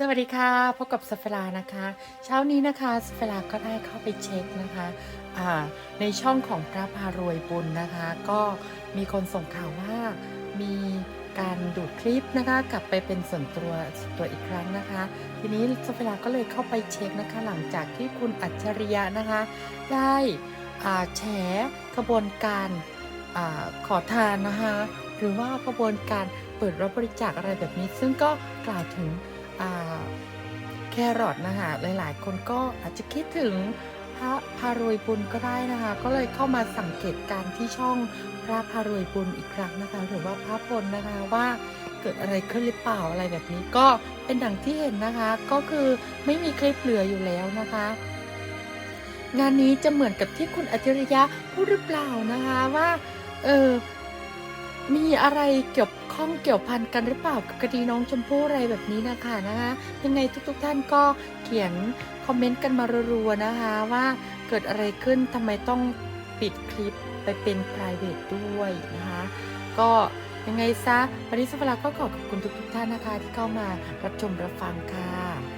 สวัสดีค่ะพบกับสเฟลานะคะ เช้านี้นะคะสเฟลาก็ได้เข้าไปเช็คนะคะในช่องของพระพารวยบุญนะคะ ก็มีคนส่งข่าวว่ามีการดูดคลิปนะคะกลับไปเป็นส่วนตัวส่วนตัวอีกครั้งนะคะ ทีนี้สเฟลาก็เลยเข้าไปเช็คนะคะ หลังจากที่คุณอัจฉริยะนะคะ ได้แฉกระบวนการอขอทานนะคะ หรือว่ากระบวนการเปิดรับบริจาคอะไรแบบนี้ ซึ่งก็กล่าวถึง แครอทนะคะหลายๆ คนก็อาจจะคิดถึงพระพารวยบุญก็ได้นะคะ ก็เลยเข้ามาสังเกตการที่ช่องพระพารวยบุญอีกครั้งนะคะ หรือว่าพระพลนะคะว่าเกิดอะไรขึ้นหรือเปล่าอะไรแบบนี้ก็เป็นดังที่เห็นนะคะ ก็คือไม่มีคลิปเหลืออยู่แล้วนะคะ งานนี้จะเหมือนกับที่คุณอัจฉริยะพูดหรือเปล่านะคะว่าเออ มีอะไรเกี่ยวข้องเกี่ยวพันกันหรือเปล่ากับคดีน้องชมพู่อะไรแบบนี้นะคะนะคะยังไงทุกๆท่านก็เขียนคอมเมนต์กันมารัวๆนะคะว่าเกิดอะไรขึ้นทำไมต้องปิดคลิปไปเป็น p r i v a t ด้วยนะคะก็ยังไงซะวันนี้สฟราก็ขอขอบคุณทุกๆท่านนะคะที่เข้ามารับชมรับฟังค่ะ